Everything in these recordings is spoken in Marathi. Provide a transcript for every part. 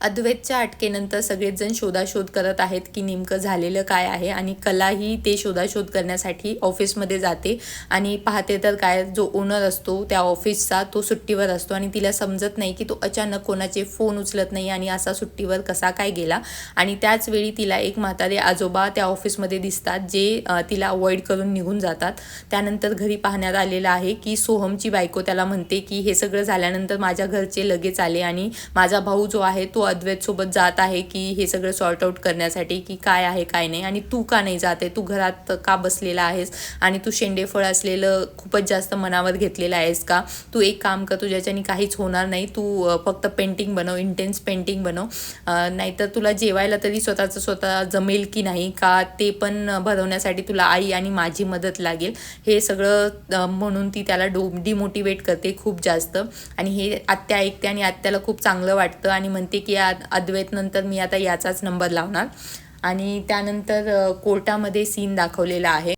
अद्वैतच्या अटकेनंतर सगळेच जण शोधाशोध करत आहेत की नेमकं झालेलं काय आहे आणि कलाही ते शोधाशोध करण्यासाठी ऑफिसमध्ये जाते आणि पाहते तर काय जो ओनर असतो त्या ऑफिसचा तो सुट्टीवर असतो आणि तिला समजत नाही की तो अचानक कोणाचे फोन उचलत नाही आणि असा सुट्टीवर कसा काय गेला. आणि त्याच वेळी तिला एक म्हातारे आजोबा त्या ऑफिसमध्ये दिसतात जे तिला अवॉइड करून निघून जातात. त्यानंतर घरी पाहण्यात आलेलं आहे की सोहमची बायको त्याला म्हणते की हे सगळं झाल्यानंतर माझ्या घरचे लगेच आले आणि माझा भाऊ जो आहे तो सोबत जात आहे की हे सगळं सॉर्ट आऊट करण्यासाठी की काय आहे काय नाही? आणि तू का नाही जात आहे? तू घरात का बसलेला आहेस? आणि तू शेंडेफळ असलेलं खूपच जास्त मनावर घेतलेलं आहेस का? तू एक काम कर तुझ्याच्याने काहीच होणार नाही. तू फक्त पेंटिंग बनव इंटेन्स पेंटिंग बनव. नाहीतर तुला जेवायला तरी स्वतःचं स्वतः जमेल की नाही का ते पण भरवण्यासाठी तुला आई आणि माझी मदत लागेल. हे सगळं म्हणून ती त्याला डो डिमोटिवेट करते खूप जास्त. आणि हे आत्या ऐकते आणि आत्याला खूप चांगलं वाटतं आणि म्हणते की अद्वैत नंतर मी आता याचाच नंबर लावणार. आणि त्यानंतर कोर्टामध्ये सीन दाखवलेला आहे.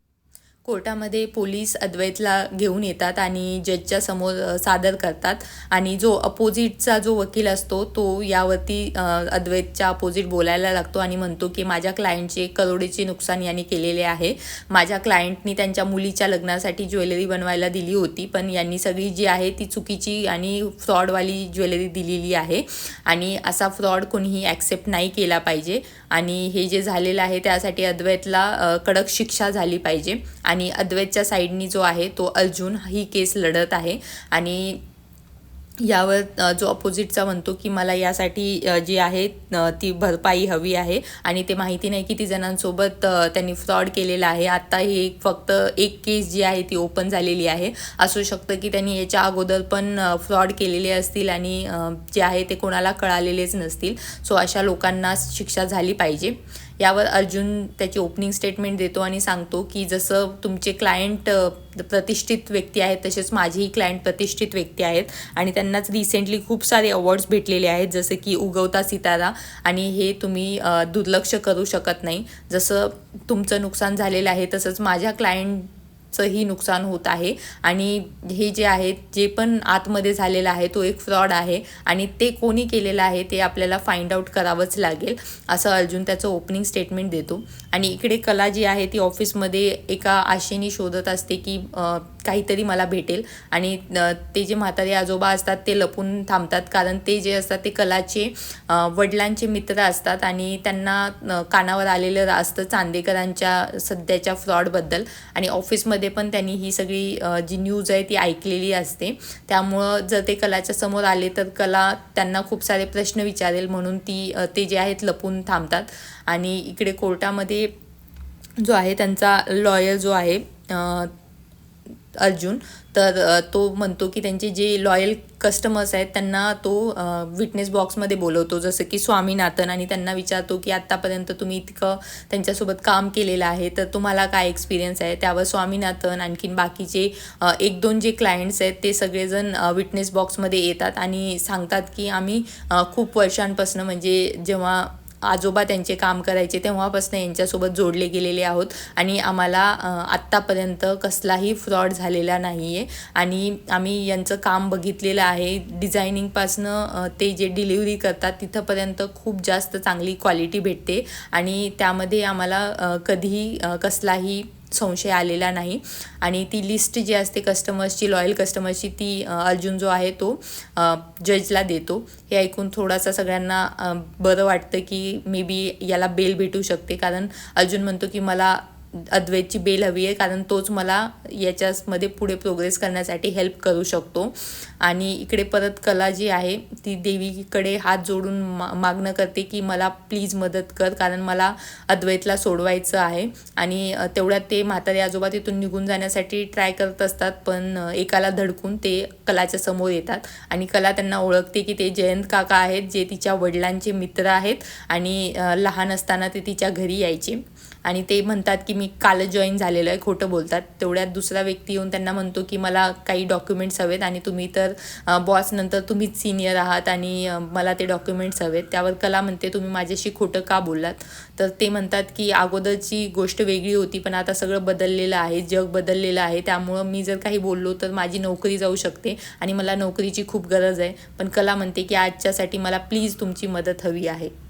कोर्टामध्ये पोलीस अद्वैतला घेऊन येतात आणि जजच्या समोर सादर करतात. आणि जो अपोजिटचा जो वकील असतो तो यावरती अद्वैतच्या अपोजिट बोलायला लागतो आणि म्हणतो की माझ्या क्लायंटचे करोडीचे नुकसान यांनी केलेले आहे. माझ्या क्लायंटनी त्यांच्या मुलीच्या लग्नासाठी ज्वेलरी बनवायला दिली होती पण यांनी सगळी जी आहे ती चुकीची आणि फ्रॉडवाली ज्वेलरी दिलेली आहे. आणि असा फ्रॉड कोणीही ॲक्सेप्ट नाही केला पाहिजे. आणि हे जे झालेलं आहे त्यासाठी अद्वैतला कडक शिक्षा झाली पाहिजे. आणि आणि अद्वैतच्या साईडनी जो आहे तो अर्जुन ही केस लढत आहे. आणि यावर जो अपोजिटचा म्हणतो की मला यासाठी जी आहे ती भरपाई हवी आहे. आणि ते माहिती नाही किती जणांसोबत त्यांनी फ्रॉड केलेला आहे. आत्ता हे फक्त एक केस जी आहे ती ओपन झालेली आहे. असू शकतं की त्यांनी याच्या अगोदर पण फ्रॉड केलेले असतील आणि जे आहे ते कोणाला कळालेलेच नसतील. सो अशा लोकांना शिक्षा झाली पाहिजे. यावर अर्जुन त्याची ओपनिंग स्टेटमेंट देतो आणि सांगतो की जसं तुमचे क्लायंट प्रतिष्ठित व्यक्ती आहेत तसेच माझेही क्लायंट प्रतिष्ठित व्यक्ती आहेत. आणि त्यांनाच रिसेंटली खूप सारे अवॉर्ड्स भेटलेले आहेत जसे की उगवता सितारा. आणि हे तुम्ही दुर्लक्ष करू शकत नाही. जसं तुमचं नुकसान झालेलं आहे तसंच माझ्या क्लायंट चंही नुकसान होत आहे. आणि हे जे आहे जे पण आतमध्ये झालेलं आहे तो एक फ्रॉड आहे. आणि ते कोणी केलेलं आहे ते आपल्याला फाइंड आउट करावंच लागेल असं अर्जुन त्याचं ओपनिंग स्टेटमेंट देतो. आणि इकडे कला जी आहे ती ऑफिसमध्ये एका आशेने शोधत असते की काहीतरी मला भेटेल. आणि ते जे म्हातारे आजोबा असतात ते लपून थांबतात. कारण ते जे असतात ते कलाचे वडिलांचे मित्र असतात. आणि त्यांना कानावर आलेलं असतं चांदेकरांच्या सध्याच्या फ्रॉडबद्दल. आणि ऑफिसमध्ये पण त्यांनी ही सगळी जी न्यूज आहे ती ऐकलेली असते. त्यामुळं जर ते कलाच्या समोर आले तर कला त्यांना खूप सारे प्रश्न विचारेल. म्हणून ती ते जे आहेत लपून थांबतात. आणि इकडे कोर्टामध्ये जो आहे त्यांचा लॉयर जो आहे अर्जुन तर तो म्हणतो की त्यांचे जे लॉयल कस्टमर्स आहेत त्यांना तो विटनेस बॉक्समध्ये बोलवतो. जसं की स्वामीनाथन आणि त्यांना विचारतो की आत्तापर्यंत तुम्ही इतकं त्यांच्यासोबत काम केलेलं आहे तर तुम्हाला काय एक्सपिरियन्स आहे? त्यावर स्वामीनाथन आणखीन बाकीचे एक दोन जे क्लायंट्स आहेत ते सगळेजण विटनेस बॉक्समध्ये येतात आणि सांगतात की आम्ही खूप वर्षांपासून म्हणजे जेव्हा आजोबा त्यांचे काम करायचे तेव्हापासून यांच्यासोबत जोडले गेलेले आहोत. आणि आम्हाला आत्तापर्यंत कसलाही फ्रॉड झालेला नाही आहे आणि आम्ही यांचं काम बघितलेलं आहे. डिझायनिंगपासनं ते जे डिलिव्हरी करतात तिथंपर्यंत खूप जास्त चांगली क्वालिटी भेटते. आणि त्यामध्ये आम्हाला कधीही कसलाही संशय आलेला नाही. आणि ती लिस्ट जी असते कस्टमर्सची लॉयल कस्टमर्सची ती अर्जुन जो आहे तो जजला देतो. हे ऐकून थोडासा सगळ्यांना बरं वाटतं की मे बी याला बेल भेटू शकते. कारण अर्जुन म्हणतो की मला अद्वैतची बेल हवी आहे कारण तोच मला याच्यामध्ये पुढे प्रोग्रेस करण्यासाठी हेल्प करू शकतो. आणि इकडे परत कला जी आहे ती देवीकडे हात जोडून मा मागणं करते की मला प्लीज मदत कर कारण मला अद्वैतला सोडवायचं आहे. आणि तेवढ्यात ते म्हातारे आजोबा तिथून निघून जाण्यासाठी ट्राय करत असतात पण एकाला धडकून ते कलाच्या समोर येतात. आणि कला त्यांना ओळखते की ते जयंत काका आहेत जे तिच्या वडिलांचे मित्र आहेत आणि लहान असताना ते तिच्या घरी यायचे. आणि ते म्हणतात की मी काल जॉईन झालेलं आहे खोटं बोलतात. तेवढ्यात दुसरा व्यक्ती येऊन त्यांना म्हणतो की मला काही डॉक्युमेंट्स हवेत आणि तुम्ही तर बॉस नंतर तुम्हीच सिनियर आहात आणि मला ते डॉक्युमेंट्स हवेत. त्यावर कला म्हणते तुम्ही माझ्याशी खोटं का बोललात? तर ते म्हणतात की अगोदरची गोष्ट वेगळी होती पण आता सगळं बदललेलं आहे जग बदललेलं आहे. त्यामुळं मी जर काही बोललो तर माझी नोकरी जाऊ शकते आणि मला नोकरीची खूप गरज आहे. पण कला म्हणते की आजच्यासाठी मला प्लीज तुमची मदत हवी आहे.